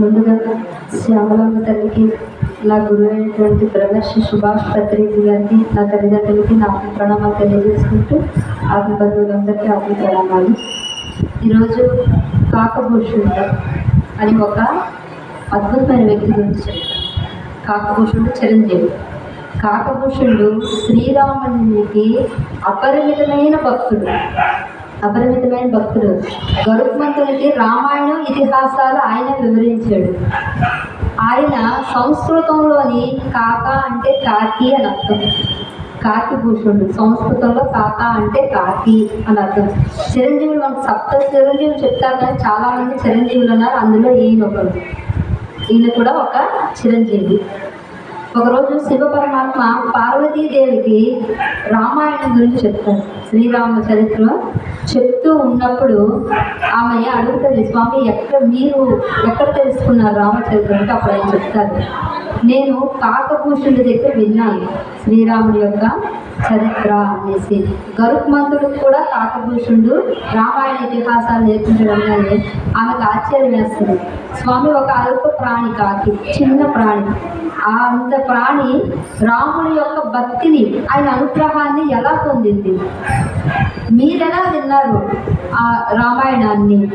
ముందుగా శ్యామలమ్మ తల్లికి నా గురువు అయినటువంటి బ్రహ్మశ్రీ సుభాష్ పత్రిజీ గారికి నా తల్లిదండ్రులకి నా ప్రణామాలు తెలియజేసుకుంటూ ఆత్మ బంధువులందరికీ ఆత్మ ప్రణామాలు. ఈరోజు కాకభూషుడు అని ఒక అద్భుతమైన వ్యక్తి గురించి చెప్తాను. కాకభూషుడు చిరంజీవి. కాకభూషుడు శ్రీరామునికి అపరిమితమైన భక్తుడు. అపరిమితమైన భక్తుడు. గరుత్మంతునికి రామాయణం ఇతిహాసాలు ఆయన వివరించాడు. ఆయన సంస్కృతంలోని కాక అంటే కాకి అని అర్థం. కాకి భూషణుడు సంస్కృతంలో కాక అంటే కాకి అని అర్థం. చిరంజీవులు మనకు సప్త చిరంజీవులు చెప్తారు కానీ చాలామంది చిరంజీవులు ఉన్నారు. అందులో ఈయన ఒకరు ఈయన కూడా ఒక చిరంజీవి. ఒకరోజు శివ పరమాత్మ పార్వతీదేవికి రామాయణం గురించి చెప్తారు. శ్రీరామ చరిత్ర చెప్తూ ఉన్నప్పుడు ఆమె అడుగుతుంది స్వామి ఎక్కడ మీరు ఎక్కడ తెలుసుకున్నారు రామచరిత్ర అంటే అప్పుడు ఆయన చెప్తారు. నేను కాకభూషుడి దగ్గర విన్నాను శ్రీరాముడి యొక్క చరిత్ర అనేసి. గరుత్మంతుడు కూడా కాకభూషుడు రామాయణ ఇతిహాసాలు నేర్పించడం కానీ ఆమెకు ఆశ్చర్యం వేస్తుంది. స్వామి ఒక అల్ప ప్రాణి కాకి చిన్న ప్రాణి. ఆ అంత ప్రాణి రాముడి యొక్క భక్తిని ఆయన అనుగ్రహాన్ని ఎలా పొందింది? మీరెలా విన్నారు ఆ రామాయణాన్ని?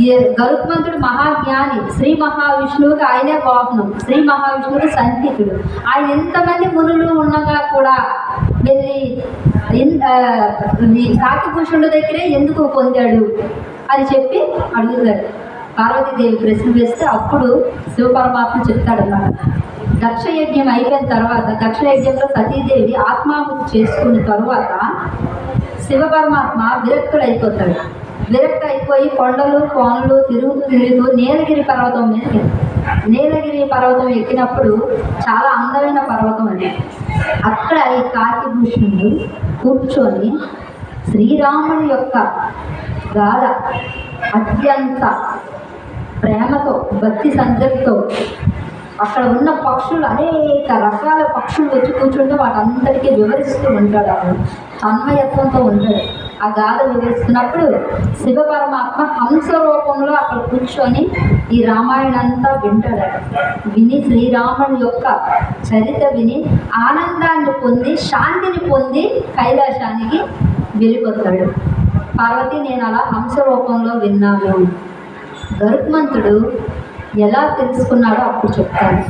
ఏ గరుత్మంతుడు మహాజ్ఞాని శ్రీ మహావిష్ణువుకి ఆయనే వాహనం శ్రీ మహావిష్ణువుకి సంతితుడు. ఆయన ఎంతమంది మునులు ఉండగా కూడా వెళ్ళి ఎన్- ఆ, దగ్గరే ఎందుకు పొందాడు? అని చెప్పి అడుగుతారు పార్వతీదేవి ప్రశ్న వేస్తే అప్పుడు శివపరమాత్మ చెప్తాడన్నమాట. దక్ష యజ్ఞం అయిపోయిన తర్వాత దక్ష యజ్ఞంలో సతీదేవి ఆత్మాహుతి చేసుకున్న తర్వాత శివ పరమాత్మ విరక్తుడు అయిపోతాడు విరక్త అయిపోయి కొండలు కోనలు తిరుగుతూ తిరుగుతూ నీలగిరి పర్వతం మీద నీలగిరి పర్వతం ఎక్కినప్పుడు చాలా అందమైన పర్వతం అండి అక్కడ ఈ కాకిభూషణుడు కూర్చొని శ్రీరాముని యొక్క గాథ అత్యంత ప్రేమతో భక్తి సంతతితో అక్కడ ఉన్న పక్షులు అనేక రకాల పక్షులు వచ్చి కూర్చుంటే వాటందరికీ వివరిస్తూ ఉంటాడు అతను. తన్మయత్వంతో ఉంటాడు. ఆ గాథ వివరిస్తున్నప్పుడు శివ పరమాత్మ హంస రూపంలో అక్కడ కూర్చొని ఈ రామాయణం అంతా వింటాడు విని శ్రీరాముని యొక్క చరిత్ర విని ఆనందాన్ని పొంది శాంతిని పొంది కైలాసానికి వెళ్ళిపోతాడు. పార్వతి నేను అలా హంస రూపంలో విన్నాను. గరుత్మంతుడు ఎలా తెలుసుకున్నాడో అప్పుడు చెప్తాను.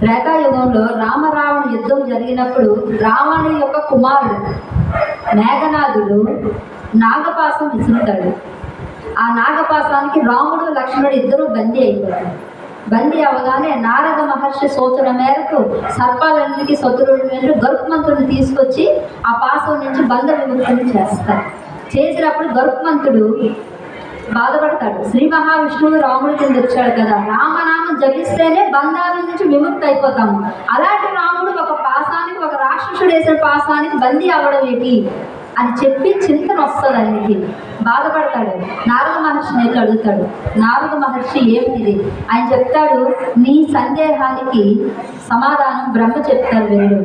త్రేతాయుగంలో రామరావణ యుద్ధం జరిగినప్పుడు రావణుడి యొక్క కుమారుడు మేఘనాథుడు నాగపాసం విసురుతాడు ఆ నాగపాసానికి రాముడు లక్ష్మణుడు ఇద్దరు బందీ అయిపోతారు. బందీ అవగానే నారద మహర్షి సోచన మేరకు సర్పాలన్నిటికీ శత్రువుల మీద గరుత్మంతుడిని తీసుకొచ్చి ఆ పాసం నుంచి బంధ విముక్తిని చేస్తారు. చేసినప్పుడు గరుత్మంతుడు బాధపడతాడు. శ్రీ మహావిష్ణువు రాముడి కింద వచ్చాడు కదా. రామనామం జపిస్తేనే బంధాల నుంచి విముక్తి అయిపోతాము అలాంటి రాముడు రాక్షసుడు వేసిన పాసానికి బందీ అవ్వడం ఏంటి? అని చెప్పి చింతన వస్తుంది ఆయనకి బాధపడతాడు. నారద మహర్షిని వెళ్ళి అడుగుతాడు. నారద మహర్షి ఏమిటిది? ఆయన చెప్తాడు నీ సందేహానికి సమాధానం బ్రహ్మ చెప్తారు వెళ్ళు.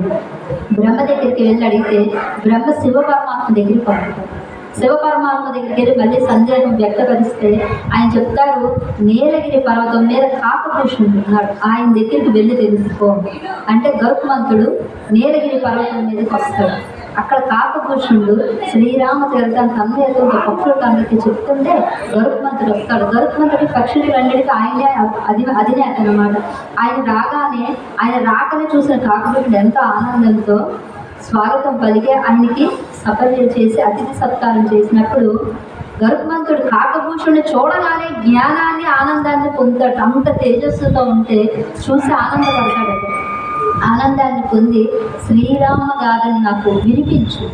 బ్రహ్మ దగ్గరికి వెళ్ళి అడిగితే బ్రహ్మ శివ పరమాత్మ దగ్గరికి పంపుతాడు. శివ పరమాత్మ దగ్గరికి వెళ్ళి మళ్ళీ సందేహం వ్యక్తపరిస్తే ఆయన చెప్తారు నీలగిరి పర్వతం మీద కాకపురుషుడు ఉన్నాడు. ఆయన దగ్గరికి వెళ్ళి తెలుసుకో. అంటే గరుత్మంతుడు నీలగిరి పర్వతం మీదకి వస్తాడు. అక్కడ కాకపురుషుడు శ్రీరామ తీర్థాన్ని సందేహంతో పక్షులకు అందరికీ చెప్తుంటే గరుత్మంతుడు వస్తాడు. గరుత్మంతుడి పక్షులన్నిటికీ ఆయనే అది అధినేత అనమాట ఆయన రాగానే ఆయన రాకనే చూసిన కాకపురుషుడు ఎంతో ఆనందంతో స్వాగతం పలికి ఆయనకి సపర్యలు చేసి అతిథి సత్కారం చేసినప్పుడు గరుత్మంతుడు కాకభూషుడిని చూడగానే జ్ఞానాన్ని ఆనందాన్ని పొందుతాడు. అంత తేజస్సుతో ఉంటే చూసి ఆనందపడతాడు. ఆనందాన్ని పొంది శ్రీరామ గాథని నాకు వినిపించు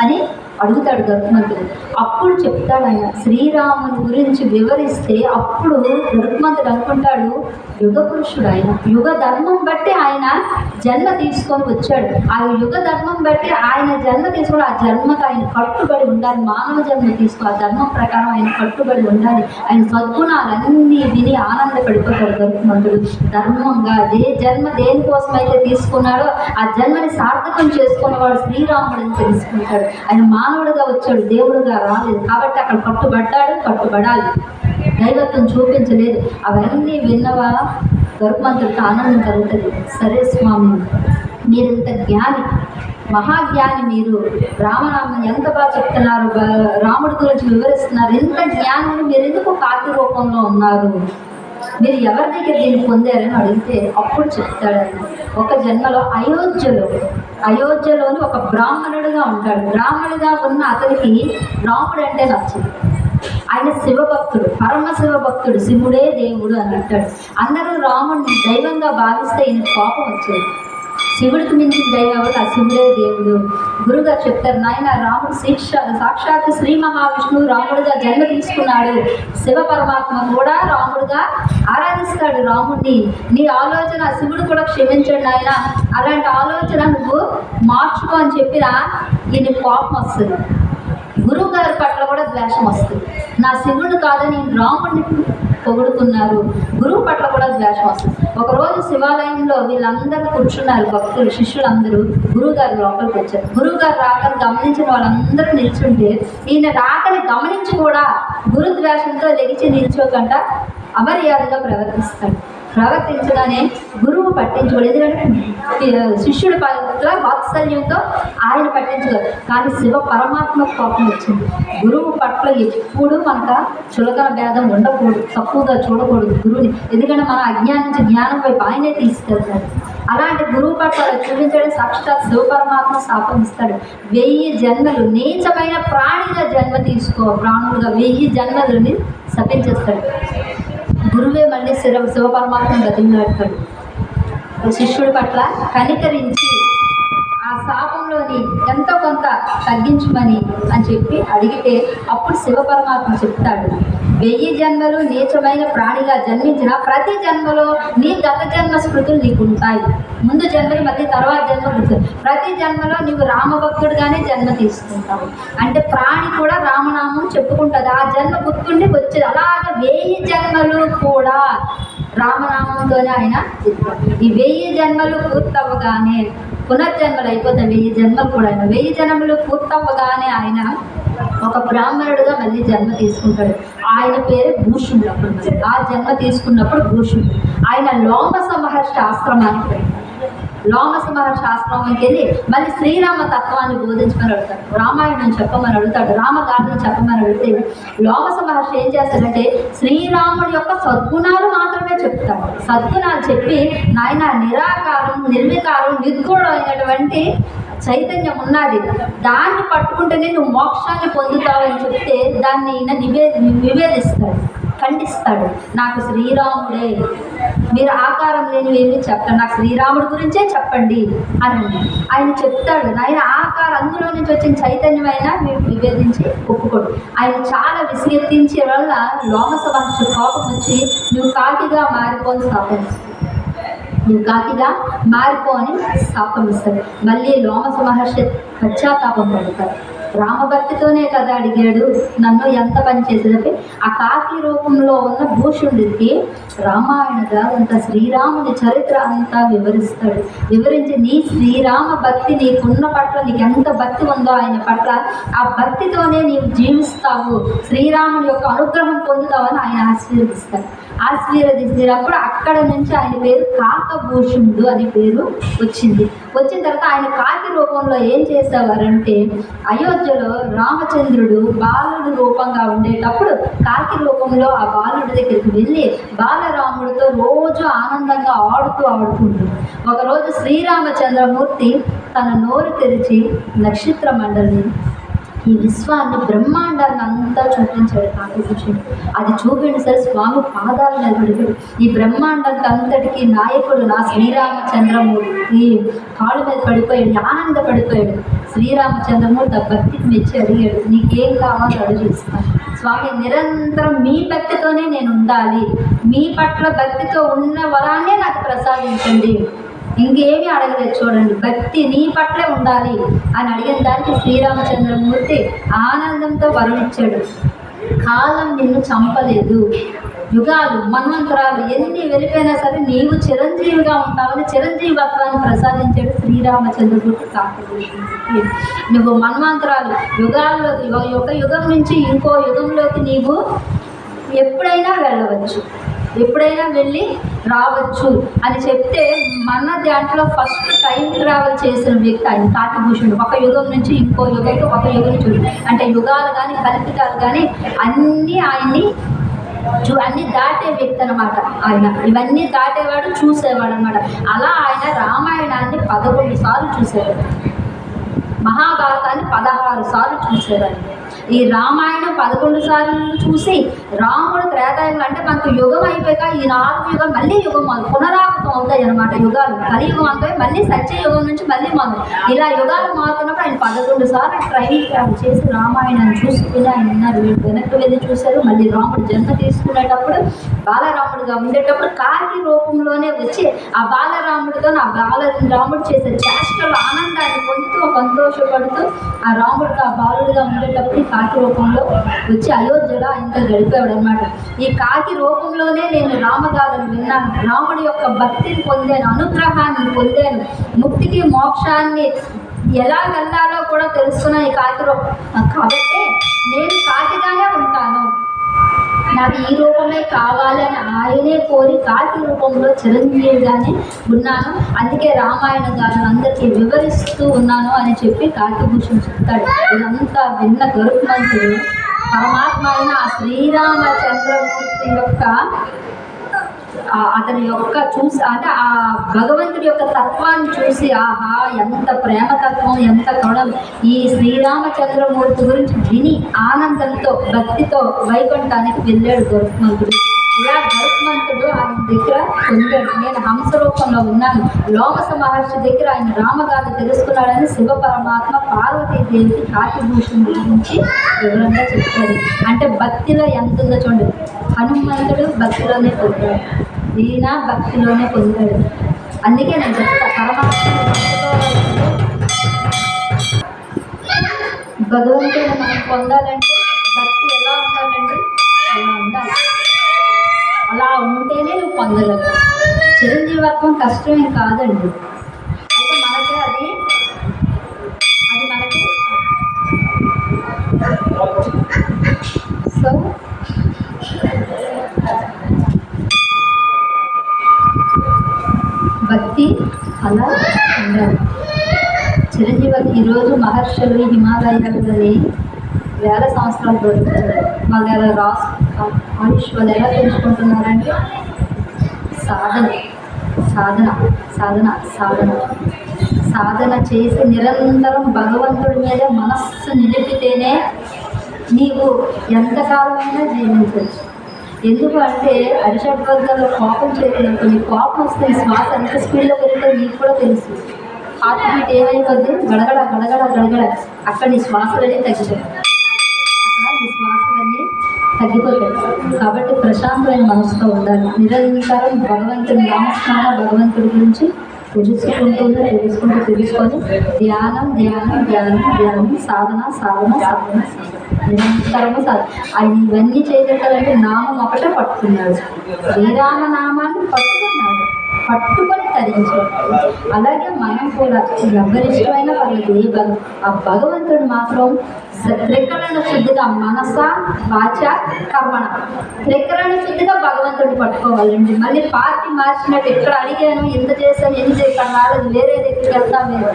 అని అడుగుతాడు గరుత్మంతుడు అప్పుడు చెప్తాడు ఆయన శ్రీరాముని గురించి వివరిస్తే అప్పుడు గరుత్మంతుడు అనుకుంటాడు యుగ పురుషుడు ఆయన. యుగ ధర్మం బట్టి ఆయన జన్మ తీసుకొని వచ్చాడు. ఆ యుగ ధర్మం బట్టి ఆయన జన్మ తీసుకొని ఆ జన్మకు ఆయన కట్టుబడి ఉండాలి. మానవ జన్మ తీసుకో ఆ ధర్మం ప్రకారం ఆయన కట్టుబడి ఉండాలి. ఆయన సద్గుణాలన్నీ విని ఆనందపడిపోతాడు గరుత్మంతుడు ధర్మంగా ఏ జన్మ దేనికోసం అయితే తీసుకున్నాడో ఆ జన్మని సార్థకం చేసుకున్నవాడు శ్రీరాముడు అని తెలుసుకుంటాడు. ఆయన మా మానవుడిగా వచ్చాడు దేవుడుగా రాలేదు. కాబట్టి అక్కడ కట్టుబడ్డాడు కట్టుబడాలి. దైవత్వం చూపించలేదు. అవన్నీ విన్నవా? గర్భమంతుడికి ఆనందం కలుగుతుంది. సరే స్వామి మీరింత జ్ఞాని మహాజ్ఞాని మీరు. రామనామం ఎంత బాగా చెప్తున్నారు రాముడి గురించి వివరిస్తున్నారు. ఎంత జ్ఞానం మీరు ఎందుకు కాకి రూపంలో ఉన్నారు? మీరు ఎవరి దగ్గర దీన్ని పొందారని అడిగితే అప్పుడు చెప్తాడని ఒక జన్మలో అయోధ్యలో అయోధ్యలోని ఒక బ్రాహ్మణుడుగా ఉంటాడు. బ్రాహ్మణుడుగా ఉన్న అతనికి రాముడు అంటే నచ్చింది. ఆయన శివభక్తుడు పరమ శివభక్తుడు శివుడే దేవుడు అని అంటాడు అందరూ రాముడిని దైవంగా భావిస్తే ఈయన కోపం వచ్చేది. శివుడికి మించిన దైవం ఎవరు? ఆ శివుడే దేవుడు. గురుగారు చెప్తారు నాయన రాముడు శిక్ష సాక్షాత్ శ్రీ మహావిష్ణువు రాముడుగా జన్మ తీసుకున్నాడు. శివ పరమాత్మ కూడా రాముడుగా ఆరాధిస్తాడు రాముడిని నీ ఆలోచన శివుడు కూడా క్షమించాడు నాయన. అలాంటి ఆలోచన నువ్వు మార్చుకో అని చెప్పినా ఈయన కోపం వస్తుంది. గురువు గారి పట్ల కూడా ద్వేషం వస్తుంది. నా శివుడు కాదని రాముడిని పొగుడుతున్నారు. గురువు పట్ల కూడా ద్వేషం వస్తుంది. ఒకరోజు శివాలయంలో వీళ్ళందరూ కూర్చున్నారు భక్తులు శిష్యులందరూ. గురువుగారు లోపలికి వచ్చారు. గురువుగారు రాకని గమనించిన వాళ్ళందరూ నిల్చుంటే ఈయన రాకని గమనించి కూడా గురుద్వేషంతో లెగిచి నిల్చోకుండా అమర్యాదగా ప్రవర్తిస్తాడు. ప్రవర్తించగానే గురువు పట్టించుకోడు ఎందుకంటే శిష్యుడు పట్ల వాత్సల్యంతో ఆయన పట్టించలేదు కానీ శివ పరమాత్మ కోపం వచ్చింది. గురువు పట్ల ఎప్పుడు మనక చులకన భేదం ఉండకూడదు తక్కువగా చూడకూడదు గురువుని. ఎందుకంటే మన అజ్ఞానం నుంచి జ్ఞానం వైపు ఆయనే తీసుకెళ్తాడు. అలాంటి గురువు పట్ల చూపించడం సాక్షాత్ శివ పరమాత్మ శాపం ఇస్తాడు. వెయ్యి జన్మలు నీచమైన ప్రాణిగా జన్మ తీసుకో ప్రాణులుగా వెయ్యి జన్మలని శపించేస్తాడు. గురువే మళ్ళీ శివ శివపరమాత్మ పెడతాడు. శిష్యుడి పట్ల కనికరించి తగ్గించమని అని చెప్పి అడిగితే అప్పుడు శివపరమాత్మ చెప్తాడు వెయ్యి జన్మలు నీచమైన ప్రాణిగా జన్మించిన ప్రతి జన్మలో నీ గత జన్మ స్మృతులు నీకు ఉంటాయి ముందు జన్మలు మధ్య తర్వాత జన్మ గుర్తు ప్రతి జన్మలో నీవు రామభక్తుడుగానే జన్మ తీసుకుంటావు. అంటే ప్రాణి కూడా రామనామం చెప్పుకుంటుంది? ఆ జన్మ గుర్తుండి వచ్చేది. అలాగే వెయ్యి జన్మలు కూడా రామనామంతోనే ఆయన ఈ వెయ్యి జన్మలు పూర్తవగానే పునర్జన్మలు అయిపోతాయి. వెయ్యి జన్మలు కూడా వెయ్యి జన్మలు పూర్తవ్వగానే ఆయన ఒక బ్రాహ్మణుడుగా మళ్ళీ జన్మ తీసుకుంటాడు. ఆయన పేరు భూషణుడు అప్పుడు ఆ జన్మ తీసుకున్నప్పుడు భూషణుడు. ఆయన లోమస మహర్షి ఆశ్రమానికి లోమసభ శాస్త్రం వెళ్ళి మళ్ళీ శ్రీరామ తత్వాన్ని బోధించమని అడుగుతాడు. రామాయణం చెప్పమని అడుగుతాడు. రామగాథను చెప్పమని అడిగితే లోమస మహర్షి ఏం చేస్తాడంటే శ్రీరాముడి యొక్క సద్గుణాలు మాత్రమే చెప్తాడు. సద్గుణాలు చెప్పి నాయన నిరాకారం నిర్వికారం నిర్గుణం అయినటువంటి చైతన్యం ఉన్నది. దాన్ని పట్టుకుంటేనే నువ్వు మోక్షాన్ని పొందుతావని చెప్తే దాన్ని నివేది నివేదిస్తాడు. ఖండిస్తాడు. నాకు శ్రీరాముడే. మీరు ఆకారం లేనివి ఏమి చెప్పండి. నాకు శ్రీరాముడి గురించే చెప్పండి అని ఆయన చెప్తాడు ఆయన ఆకారం అందులో నుంచి వచ్చిన చైతన్యమైన? మీరు నివేదించి ఒప్పుకోడు. ఆయన చాలా విసిగెత్తించే వల్ల లోమస మహర్షి కోపం వచ్చి నువ్వు కాకిగా మారిపోని స్థాపించాడు నువ్వు కాకిగా మారిపో అని శాపం ఇస్తాడు మళ్ళీ లోమస మహర్షి పశ్చాత్తాపం పడతారు రామభక్తితోనే కదా అడిగాడు. నన్ను ఎంత పని చేసేదంటే ఆ కాకి రూపంలో ఉన్న భూషుడికి రామాయణగా అంత శ్రీరాముని చరిత్ర అంతా వివరిస్తాడు. వివరించి నీ శ్రీరామ భక్తి నీకున్న పట్ల నీకు ఎంత భక్తి ఉందో ఆయన పట్ల ఆ భక్తితోనే నీవు జీవిస్తావు. శ్రీరాముని యొక్క అనుగ్రహం పొందుతావని ఆయన ఆశీర్వదిస్తాడు. ఆశీర్వదించినప్పుడు అక్కడ నుంచి ఆయన పేరు కాకభూషణుడు అనే పేరు వచ్చింది. వచ్చిన తర్వాత ఆయన కాకి రూపంలో ఏం చేసేవారంటే అయోధ్యలో రామచంద్రుడు బాలుడు రూపంగా ఉండేటప్పుడు కాకి రూపంలో ఆ బాలుడి దగ్గరికి వెళ్ళి బాలరాముడితో రోజు ఆనందంగా ఆడుతూ ఆడుకుంటుంది ఒకరోజు శ్రీరామచంద్రమూర్తి తన నోరు తెరిచి నక్షత్ర మండలిని ఈ విశ్వాన్ని బ్రహ్మాండాన్ని అంతా చూపించాడు కాకభూషణుడు అది చూపిండి సరే స్వామి పాదాలు నిలబడి ఈ బ్రహ్మాండానికి అంతటికి నాయకుడు నా శ్రీరామచంద్రమూర్తి. కాళ్ళ మీద పడిపోయాడు ఆనంద పడిపోయాడు. శ్రీరామచంద్రమూర్తి ఆ భక్తికి మెచ్చి అడిగాడు నీకేం కావాలో అడుగు ఇస్తాను స్వామి నిరంతరం మీ భక్తితోనే నేను ఉండాలి. మీ పట్ల భక్తితో ఉన్న వరాన్నే నాకు ప్రసాదించండి. ఇంకేమీ అడగలేదు చూడండి. భక్తి నీ పట్లే ఉండాలి అని అడిగిన దానికి శ్రీరామచంద్రమూర్తి ఆనందంతో వరం కాలం నిన్ను చంపలేదు. యుగాలు మన్వంతరాలు ఎన్ని వెళ్ళిపోయినా సరే నీవు చిరంజీవిగా ఉంటావని చిరంజీవత్వాన్ని ప్రసాదించాడు శ్రీరామచంద్రమూర్తి కాకపోతే నువ్వు మన్వంతరాలు యుగాల్లోకి ఒక యుగం నుంచి ఇంకో యుగంలోకి నీవు ఎప్పుడైనా వెళ్ళవచ్చు. ఎప్పుడైనా వెళ్ళి రావచ్చు అని చెప్తే మన దాంట్లో ఫస్ట్ టైం ట్రావెల్ చేసిన వ్యక్తి ఆయన కాకిభూషణుడు ఒక యుగం నుంచి ఇంకో యుగం ఒక యుగం నుంచి అంటే యుగాలు కానీ కల్పితాలు కానీ అన్నీ ఆయన్ని చూ అన్ని దాటే వ్యక్తి అనమాట ఆయన. ఇవన్నీ దాటేవాడు చూసేవాడు అనమాట అలా ఆయన రామాయణాన్ని పదకొండు సార్లు చూసేవాడు. మహాభారతాన్ని పదహారు సార్లు చూసేవాడు. ఈ రామాయణం పదకొండు సార్లు చూసి రాముడు త్రేతాయుగం అంటే మనకు యుగం అయిపోయాక ఈ నాలుగు యుగం మళ్ళీ యుగం మొదలు పునరావృతం అవుతాయి అనమాట యుగాలు. కలియుగం అంటే మళ్ళీ సత్యయుగం నుంచి మళ్ళీ మొదలు. ఇలా యుగాలు మారుతున్నప్పుడు ఆయన పదకొండు సార్లు ట్రైన్ ట్రావెల్ చేసి రామాయణాన్ని చూసుకుని ఆయన ఉన్నారు. వీళ్ళు వెనక్కి వెళ్ళి చూశారు. మళ్ళీ రాముడు జన్మ తీసుకునేటప్పుడు బాలరాముడిగా ఉండేటప్పుడు కార్కి రూపంలోనే వచ్చి ఆ బాలరాముడితో ఆ బాల రాముడు చేసే చేష్టలో ఆనందాన్ని పొందుతూ సంతోషపడుతూ ఆ రాముడితో ఆ బాలుడిగా ఉండేటప్పుడు ఈ కాకి రూపంలో వచ్చి అయోధ్యలో ఇంత గడిపాడు ఈ కాకి రూపంలోనే నేను రామగాథను విన్నాను. రాముడి యొక్క భక్తిని పొందాను అనుగ్రహాన్ని పొందాను ముక్తికి మోక్షాన్ని ఎలా వెళ్ళాలో కూడా తెలుసుకున్నాను ఈ కాకి రూపం. కాబట్టి నేను కాకిగానే ఉంటాను. నాకు ఈ రూపమే కావాలని ఆయనే కోరి కాకి రూపంలో చిరంజీవిగానే ఉన్నాను. అందుకే రామాయణ గారు అందరికీ వివరిస్తూ ఉన్నాను అని చెప్పి కాకిభూషణ్ చెప్తాడు. ఇదంతా విన్న గరుత్మంతుడు. పరమాత్మ అయిన శ్రీరామచంద్రమూర్తి యొక్క అతని యొక్క చూసి అంటే ఆ భగవంతుడి యొక్క తత్వాన్ని చూసి ఆహా ఎంత ప్రేమతత్వం ఎంత కరుణం ఈ శ్రీరామచంద్రమూర్తి గురించి విని ఆనందంతో భక్తితో వైకుంఠానికి వెళ్ళాడు గరుత్మంతుడు. ఇలా గరుత్మంతుడు ఆయన దగ్గర పొందాడు. నేను హంస రూపంలో ఉన్నాను. లోమస మహర్షి దగ్గర ఆయన రామగాథ తెలుసుకున్నాడని శివ పరమాత్మ పార్వతీదేవికి కాకిభూషణుడి గురించి వివరంగా చెప్పాడు. అంటే భక్తిలో ఎంత ఉందో చూడండి. హనుమంతుడు భక్తిలోనే పొందాడు దీన భక్తిలోనే పొందాడు. అందుకే నేను చెప్తా పరమాత్మ భగవంతుని మనం పొందాలంటే భక్తి ఎలా ఉండాలంటే అలా ఉండాలి. అలా ఉంటేనే నువ్వు పొందగలవు. చిరంజీవత్వం కష్టమేం కాదండి. అయితే మనకి అది అది మనకి సో భక్తి అలా ఉండాలి చిరంజీవికి ఈరోజు మహర్షులు హిమాలయాలని వేల సంవత్సరాలు దొరుకుతున్నారు వాళ్ళు ఎలా రాసు ఆయుష్ వాళ్ళు ఎలా పెంచుకుంటున్నారంటే సాధన సాధన సాధన సాధన. సాధన చేసి నిరంతరం భగవంతుడి మీద మనస్సు నిలిపితేనే నీవు ఎంతకాలమైనా జీవించవచ్చు. ఎందుకు అంటే అరిషడ్ వర్గాల్లో కోపం చేతినప్పుడు నీ కోపం వస్తే శ్వాస ఎంత స్పీడ్లో పెరిగితే నీకు కూడా తెలుసు. హార్ట్ బీట్ ఏమైపోద్ది? గడగడ గడగడ గడగడ. అక్కడ నీ శ్వాసలన్నీ తగ్గిపోతాయి. అక్కడ నీ శ్వాసలన్నీ తగ్గిపోతాయి. కాబట్టి ప్రశాంతమైన మనసుతో ఉండాలి. నిరంతరం భగవంతుని నామస్మరణ భగవంతుడి గురించి తెలుసుకుంటూనే తెలుసుకుంటూ తెలుసుకొని ధ్యానం ధ్యానం ధ్యానం ధ్యానం సాధన సాధన సాధన నిరంతరము సాధన ఆయన ఇవన్నీ చేయగలంటే నామం ఒకటే పట్టుకున్నాడు. శ్రీరామ నామాన్ని పట్టుకున్నాడు. పట్టుకొని తరించాడు. అలాగే మనం కూడా ఎవరిష్టమైన పర్లేదు వాళ్ళకి ఆ భగవంతుడు మాత్రం త్రికరణ శుద్ధిగా మనస వాచ కర్మణ. త్రికరణ శుద్ధిగా భగవంతుడిని పట్టుకోవాలండి మళ్ళీ పార్టీ మార్చినట్టు ఎక్కడ అడిగాను ఎంత చేశాను ఎంత ఇక్కడ రాలేదు వేరే దగ్గరికి వెళ్తాం లేదు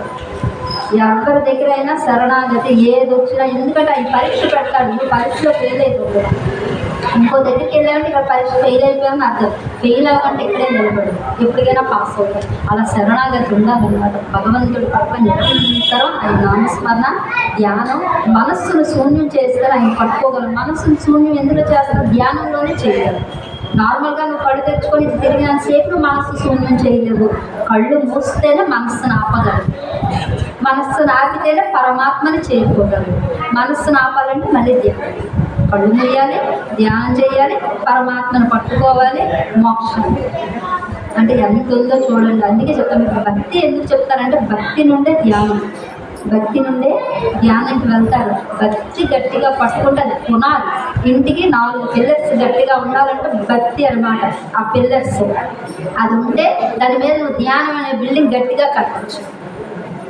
ఎవరి దగ్గర అయినా శరణాగతి ఏది వచ్చినా ఎందుకంటే అవి పరీక్ష పెడతాడు నువ్వు పరీక్షలో ఫెయిల్ అయిపోతావు ఇంకో దగ్గరికి వెళ్ళామంటే ఇక్కడ పరీక్ష ఫెయిల్ అయిపోయామని అర్థం. ఫెయిల్ అవ్వకుండా ఇక్కడే నిలబడు. ఎప్పటికైనా పాస్ అవుతాం. అలా శరణాగతి ఉండాలన్నమాట. భగవంతుడు పట్ల నిరంతరం ఆయన నామస్మరణ ధ్యానం మనస్సును శూన్యం చేస్తారు ఆయన పట్టుకోగలం మనస్సును శూన్యం ఎందుకు చేస్తారు? ధ్యానంలోనే చేయాలి. నార్మల్గా నువ్వు కళ్ళు తెచ్చుకొని తిరిగినంతసేపు నువ్వు మనస్సు శూన్యం చేయలేవు. కళ్ళు మూస్తేనే మనస్సును ఆపగలవు మనస్సును ఆపితేనే పరమాత్మని చేరుకోగలవు. మనస్సును ఆపాలంటే మళ్ళీ ధ్యానం. కళ్ళు మూయాలి ధ్యానం చేయాలి పరమాత్మను పట్టుకోవాలి మోక్షం. అంటే ఎంత ఉందో చూడండి. అందుకే చెప్తాను. భక్తి ఎందుకు చెప్తారంటే భక్తి నుండే ధ్యానం. భక్తి నుండే ధ్యానంకి వెళ్తారు. భక్తి గట్టిగా పట్టుకుంటే అది పునాది. ఇంటికి నాలుగు పిల్లర్స్ గట్టిగా ఉండాలంటే భక్తి అన్నమాట. ఆ పిల్లర్స్ అది ఉంటే దాని మీద నువ్వు ధ్యానం అనే బిల్డింగ్ గట్టిగా కట్టచ్చు.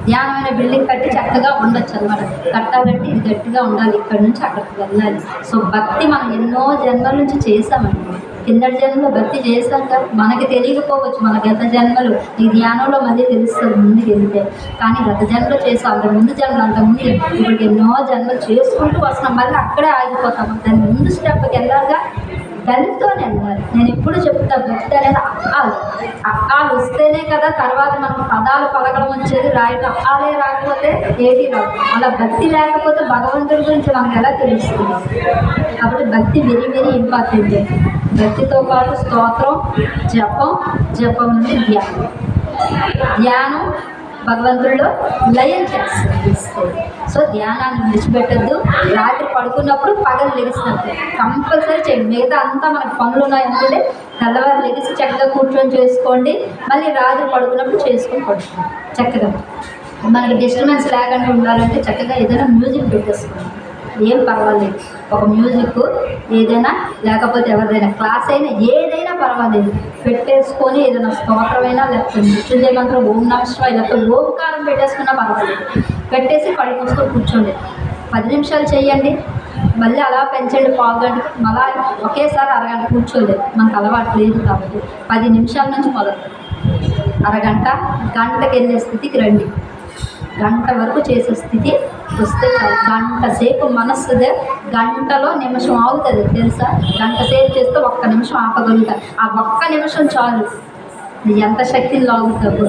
ధ్యానమైన బిల్డింగ్ కట్టి చక్కగా ఉండొచ్చు అనమాట కట్టాలంటే ఇది గట్టిగా ఉండాలి. ఇక్కడ నుంచి అక్కడికి వెళ్ళాలి. సో భక్తి మనం ఎన్నో జన్మల నుంచి చేసామండి కిందటి జన్మలో భక్తి చేశాక కదా మనకి తెలియకపోవచ్చు మన గత జన్మలు. ఈ ధ్యానంలో మళ్ళీ తెలుస్తుంది ముందుకు వెళ్తే. కానీ గత జన్మలో చేసాం అంత ముందు జన్మ అంత ముందు ఇప్పుడు ఎన్నో జన్మలు చేసుకుంటూ వస్తున్నాం. మళ్ళీ అక్కడే ఆగిపోతాం. దాని ముందు స్టెప్కి వెళ్ళాలిగా. దానితోనే వెళ్ళాలి నేను ఎప్పుడు చెప్తా భక్తి అనేది అక్కలు అక్కాలు వస్తేనే కదా తర్వాత మనకు పదాలు పలకడం వచ్చేది రాయటం. అక్కాలే రాకపోతే ఏది రాదు అలా భక్తి లేకపోతే భగవంతుడి గురించి మనకు ఎలా తెలుస్తుంది? కాబట్టి భక్తి వెరీ వెరీ ఇంపార్టెంట్ భక్తితో పాటు స్తోత్రం జపం జపం నుండి ధ్యానం. ధ్యానం భగవంతుడిలో లయం చేస్తుంది సో ధ్యానాన్ని విడిచిపెట్టద్దు. రాత్రి పడుకున్నప్పుడు పగలు లెగిసినప్పుడు కంపల్సరీ చేయండి. మిగతా అంతా మనకు పనులు ఉన్నాయి తెల్లవారు లెగిసి చక్కగా కూర్చొని చేసుకోండి. మళ్ళీ రాత్రి పడుకున్నప్పుడు చేసుకొని పడుకోండి. చక్కగా. మనకి డిస్టర్బెన్స్ లేకుండా ఉండాలంటే చక్కగా ఏదైనా మ్యూజిక్ పెట్టేసుకోండి. ఏం పర్వాలేదు. ఒక మ్యూజిక్ ఏదైనా లేకపోతే ఎవరిదైనా క్లాస్ అయినా ఏదైనా పర్వాలేదు. పెట్టేసుకొని ఏదైనా స్తోత్రమైనా లేకపోతే మృత్యుంజయ మంత్రం ఓం నమస్వాయ లేకపోతే ఓంకారం పెట్టేసుకున్నా పర్వాలేదు. పెట్టేసి కళ్ళు మూసుకొని కూర్చోండి. పది నిమిషాలు చేయండి మళ్ళీ అలా పెంచండి పావు గంట మళ్ళా ఒకేసారి అరగంట కూర్చోలేదు మనకు అలవాటు లేదు కాబట్టి పది నిమిషాల నుంచి మొదలు. అరగంట గంటకి వెళ్ళే స్థితికి రండి. గంట వరకు చేసే స్థితి వస్తే గంట సేపు మనస్సుదే గంటలో నిమిషం ఆగుతుంది తెలుసా? గంట సేపు చేస్తే ఒక్క నిమిషం ఆపగలుగుతా. ఆ ఒక్క నిమిషం చాలు. ఎంత శక్తిని లాగుతావు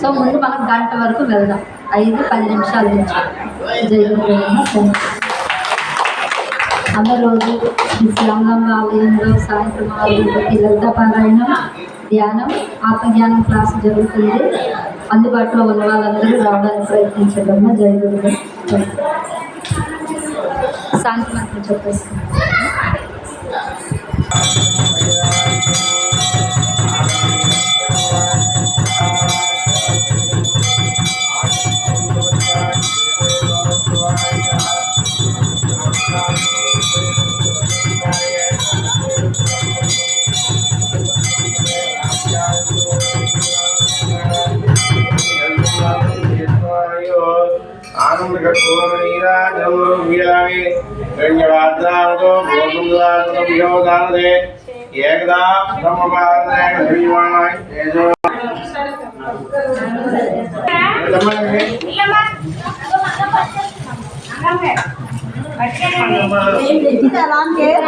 సో ముందు మనం గంట వరకు వెళ్దాం. ఐదు పది నిమిషాల నుంచి జై గురు రోజు ఆలయంలో సాయంత్రం ఆరు గంటలకి లలిత పారాయణం ధ్యానం ఆత్మజ్ఞానం క్లాస్ జరుగుతుంది. అందుబాటులో ఉన్న వాళ్ళందరూ రావడానికి ప్రయత్నించడం. జరుగుతుంది శాంతి మంత్రం చెప్పేస్తాను వియోదాలదే ఏకదా బ్రహ్మపాదే హరివాణాయ తేజో Ini dalam dia.